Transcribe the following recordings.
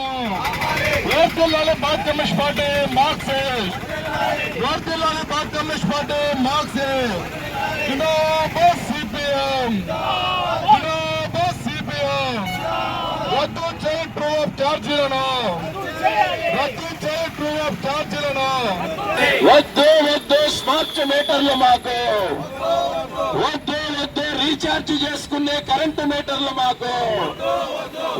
ఛార్జీలను వర్తిల్లాలి భారత కమ్యూనిస్ట్ పార్టీ మార్క్సిస్ట్ వర్తిల్లాలి భారత communist party Marxist CPM. CPM. రద్దు చేయ ట్రూ ఆఫ్ ఛార్జీలను. రద్దు చేయ ట్రూ ఆఫ్ ఛార్జీలను. వద్దు వద్దు స్మార్ట్ మీటర్లు మాకు. వద్దు వద్దు రీఛార్జ్ చేసుకునే కరెంటు మీటర్లు మాకు.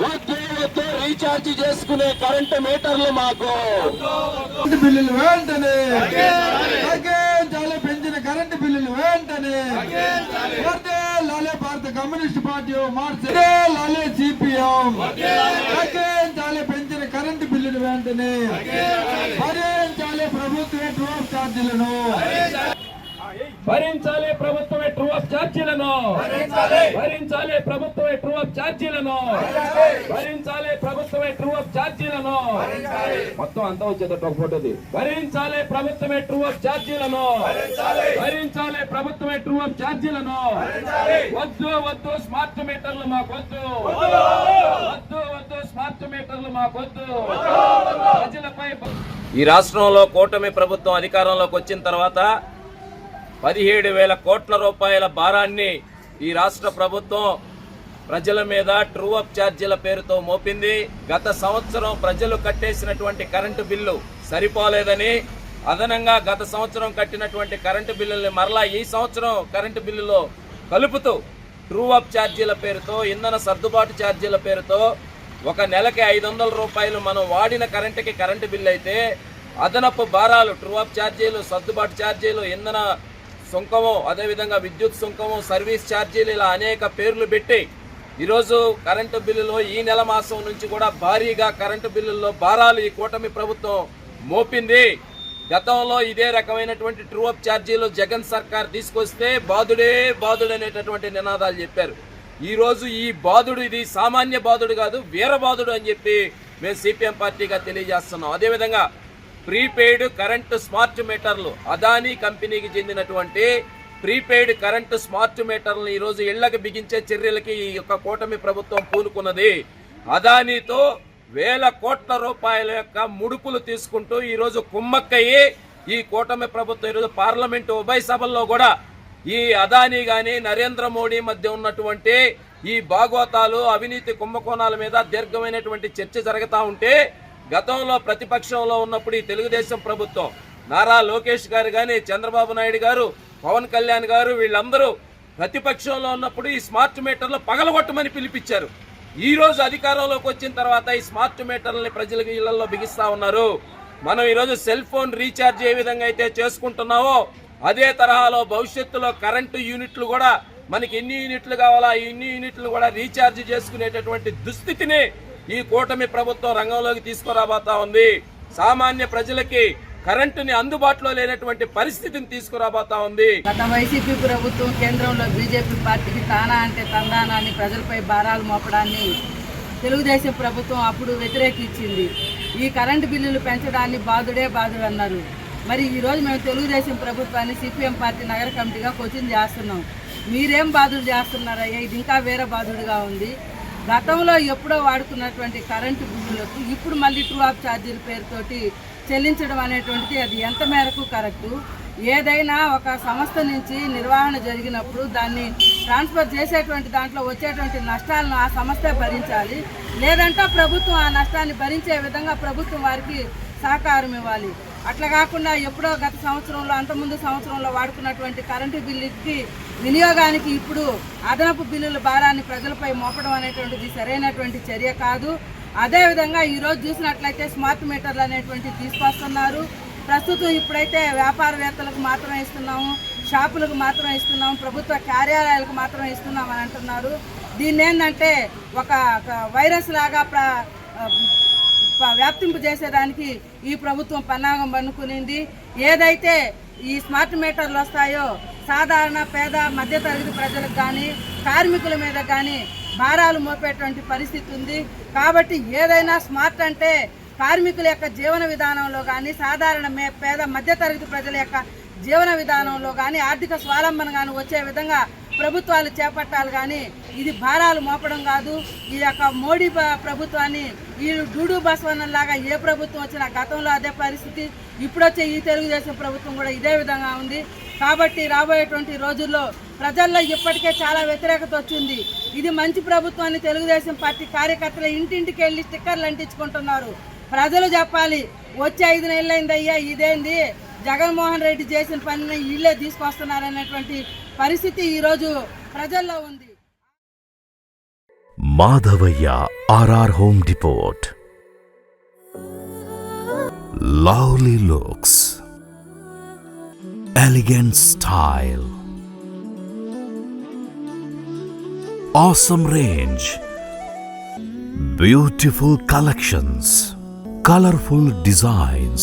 వద్దు వద్దు రీఛార్జ్ చేసుకునే కరెంటు మీటర్లు మాకు. బిల్లులు వెంటనే. పెంచిన కరెంటు బిల్లులు వెంటనే. లాలే భారత కమ్యూనిస్ట్ పార్టీ మార్చే. లాలే సిపిఎం. తగ్గించాలి పెంచిన కరెంటు బిల్లులు వెంటనే. భరించాలి ప్రభుత్వ డ్రోప్ ఛార్జీలను భరించాలి ప్రభుత్వమే ట్రూ ఆఫ్ ఛార్జీలను భరించాలి. ప్రభుత్వమే ట్రూ ఆఫ్ ఛార్జీలను భరించాలి. ప్రభుత్వమే ట్రూ ఆఫ్ ఛార్జీలను మొత్తం అంతా వచ్చేటట్టు ఒక ఫోటోది భరించాలి ప్రభుత్వమే ట్రూ ఆఫ్ ఛార్జీలను భరించాలి. ప్రభుత్వమే ట్రూ ఆఫ్ ఛార్జీలను వద్దు వద్దు స్మార్ట్ మీటర్లు మాకొద్దు. వద్దు. వద్దు స్మార్ట్ మీటర్లు మాకొద్దు. ప్రజలపై ఈ రాష్ట్రంలో కూటమి ప్రభుత్వం అధికారంలోకి వచ్చిన తర్వాత పదిహేడు వేల కోట్ల రూపాయల భారాన్ని ఈ రాష్ట్ర ప్రభుత్వం ప్రజల మీద ట్రూ అప్ ఛార్జీల పేరుతో మోపింది. గత సంవత్సరం ప్రజలు కట్టేసినటువంటి కరెంటు బిల్లు సరిపోలేదని అదనంగా గత సంవత్సరం కట్టినటువంటి కరెంటు బిల్లుల్ని మరలా ఈ సంవత్సరం కరెంటు బిల్లులో కలుపుతూ ట్రూ అప్ ఛార్జీల పేరుతో ఇంధన సర్దుబాటు ఛార్జీల పేరుతో ఒక నెలకి ఐదు వందల రూపాయలు మనం వాడిన కరెంటుకి కరెంటు బిల్లు అయితే అదనపు భారాలు ట్రూఅప్ ఛార్జీలు సర్దుబాటు ఛార్జీలు ఇంధన సుంకము అదేవిధంగా విద్యుత్ సుంకము సర్వీస్ ఛార్జీలు ఇలా అనేక పేర్లు పెట్టి ఈరోజు కరెంటు బిల్లులో ఈ నెల మాసం నుంచి కూడా భారీగా కరెంటు బిల్లుల్లో భారాలు ఈ కూటమి ప్రభుత్వం మోపింది. గతంలో ఇదే రకమైనటువంటి ట్రూఅప్ ఛార్జీలు జగన్ సర్కార్ తీసుకొస్తే బాధుడే బాధుడు అనేటటువంటి నినాదాలు చెప్పారు. ఈరోజు ఈ బాధుడు ఇది సామాన్య బాధుడు కాదు వీరబాధుడు అని చెప్పి మేము సిపిఎం పార్టీగా తెలియజేస్తున్నాం. అదేవిధంగా ప్రీపెయిడ్ కరెంటు స్మార్ట్ మీటర్లు అదానీ కంపెనీకి చెందినటువంటి ప్రీపెయిడ్ కరెంటు స్మార్ట్ మీటర్లను ఈరోజు ఇళ్ళకు బిగించే చర్యలకి ఈ యొక్క కూటమి ప్రభుత్వం పూనుకున్నది. అదానీతో వేల కోట్ల రూపాయల యొక్క ముడుపులు తీసుకుంటూ ఈరోజు కుమ్మక్కయ్యి ఈ కూటమి ప్రభుత్వం ఈరోజు పార్లమెంటు ఉభయ సభల్లో కూడా ఈ అదానీ గాని నరేంద్ర మోడీ మధ్య ఉన్నటువంటి ఈ భాగవతాలు అవినీతి కుంభకోణాల మీద దీర్ఘమైనటువంటి చర్చ జరుగుతూ ఉంటే గతంలో ప్రతిపక్షంలో ఉన్నప్పుడు ఈ తెలుగుదేశం ప్రభుత్వం నారా లోకేష్ గారు కానీ చంద్రబాబు నాయుడు గారు పవన్ కళ్యాణ్ గారు వీళ్ళందరూ ప్రతిపక్షంలో ఉన్నప్పుడు ఈ స్మార్ట్ మీటర్లు పగలగొట్టమని పిలిపించారు. ఈరోజు అధికారంలోకి వచ్చిన తర్వాత ఈ స్మార్ట్ మీటర్లని ప్రజలకు ఇళ్ళలో బిగిస్తా ఉన్నారు. మనం ఈరోజు సెల్ ఫోన్ రీఛార్జ్ ఏ విధంగా అయితే చేసుకుంటున్నావో అదే తరహాలో భవిష్యత్తులో కరెంటు యూనిట్లు కూడా మనకి ఎన్ని యూనిట్లు కావాలా ఎన్ని యూనిట్లు కూడా రీఛార్జ్ చేసుకునేటటువంటి దుస్థితిని ఈ కూటమి ప్రభుత్వం రంగంలోకి తీసుకురాబోతా ఉంది. సామాన్య ప్రజలకి కరెంటుని అందుబాటులో లేనటువంటి పరిస్థితిని తీసుకురాబోతా ఉంది. గత వైసీపీ ప్రభుత్వం కేంద్రంలో బీజేపీ పార్టీకి తానా అంటే తందానా అని ప్రజలపై భారాలు మోపడాన్ని తెలుగుదేశం ప్రభుత్వం అప్పుడు వ్యతిరేకించింది. ఈ కరెంటు బిల్లులు పెంచడాన్ని బాధుడే బాధుడు అన్నారు. మరి ఈరోజు మేము తెలుగుదేశం ప్రభుత్వాన్ని సిపిఎం పార్టీ నగర కమిటీగా కోచింగ్ చేస్తున్నాం. మీరేం బాధుడు చేస్తున్నారయ్యా ఇది ఇంకా వేరే బాధుడుగా ఉంది. గతంలో ఎప్పుడో వాడుకున్నటువంటి కరెంటు బిల్లులకు ఇప్పుడు మళ్ళీ ట్రూ ఆఫ్ ఛార్జీల పేరుతోటి చెల్లించడం అనేటువంటిది అది ఎంత మేరకు కరెక్టు? ఏదైనా ఒక సంస్థ నుంచి నిర్వహణ జరిగినప్పుడు దాన్ని ట్రాన్స్ఫర్ చేసేటువంటి దాంట్లో వచ్చేటువంటి నష్టాలను ఆ సంస్థే భరించాలి. లేదంటే ప్రభుత్వం ఆ నష్టాన్ని భరించే విధంగా ప్రభుత్వం వారికి సహకారం ఇవ్వాలి. అట్లా కాకుండా ఎప్పుడో గత సంవత్సరంలో అంతకుముందు సంవత్సరంలో వాడుకున్నటువంటి కరెంటు బిల్లుకి వినియోగానికి ఇప్పుడు అదనపు బిల్లుల భారాన్ని ప్రజలపై మోపడం అనేటువంటిది సరైనటువంటి చర్య కాదు. అదేవిధంగా ఈరోజు చూసినట్లయితే స్మార్ట్ మీటర్లు అనేటువంటివి తీసుకొస్తున్నారు. ప్రస్తుతం ఇప్పుడైతే వ్యాపారవేత్తలకు మాత్రమే ఇస్తున్నాము షాపులకు మాత్రమే ఇస్తున్నాము ప్రభుత్వ కార్యాలయాలకు మాత్రమే ఇస్తున్నాం అని అంటున్నారు. దీన్ని ఏంటంటే ఒక వైరస్ లాగా ప్ర వ్యాప్తింపు చేసేదానికి ఈ ప్రభుత్వం పన్నాగం పన్నుకునింది ఏదైతే ఈ స్మార్ట్ మీటర్లు వస్తాయో సాధారణ పేద మధ్యతరగతి ప్రజలకు కానీ కార్మికుల మీద కానీ భారాలు మోపేటువంటి పరిస్థితి ఉంది. కాబట్టి ఏదైనా స్మార్ట్ అంటే కార్మికుల యొక్క జీవన విధానంలో కానీ సాధారణ మే పేద మధ్యతరగతి ప్రజల యొక్క జీవన విధానంలో కానీ ఆర్థిక స్వాలంబన కానీ వచ్చే విధంగా ప్రభుత్వాలు చేపట్టాలి కానీ ఇది భారాలు మోపడం కాదు. ఈ యొక్క మోడీ ప్రభుత్వాన్ని వీళ్ళు డూడు బసవన్న లాగా ఏ ప్రభుత్వం వచ్చినా గతంలో అదే పరిస్థితి ఇప్పుడు వచ్చే ఈ తెలుగుదేశం ప్రభుత్వం కూడా ఇదే విధంగా ఉంది. కాబట్టి రాబోయేటువంటి రోజుల్లో ప్రజల్లో ఇప్పటికే చాలా వ్యతిరేకత వచ్చింది. ఇది మంచి ప్రభుత్వాన్ని తెలుగుదేశం పార్టీ కార్యకర్తలు ఇంటింటికి వెళ్ళి స్టిక్కర్లు అంటించుకుంటున్నారు. ప్రజలు చెప్పాలి వచ్చే ఐదు నెలలైంది అయ్యా ఇదేంది? జగన్మోహన్ రెడ్డి చేసిన పనిని వీళ్ళే తీసుకొస్తున్నారనేటువంటి పరిస్థితి ఈరోజు ప్రజల్లో ఉంది Madhavayya RR home depot lovely looks elegant style awesome range beautiful collections colorful designs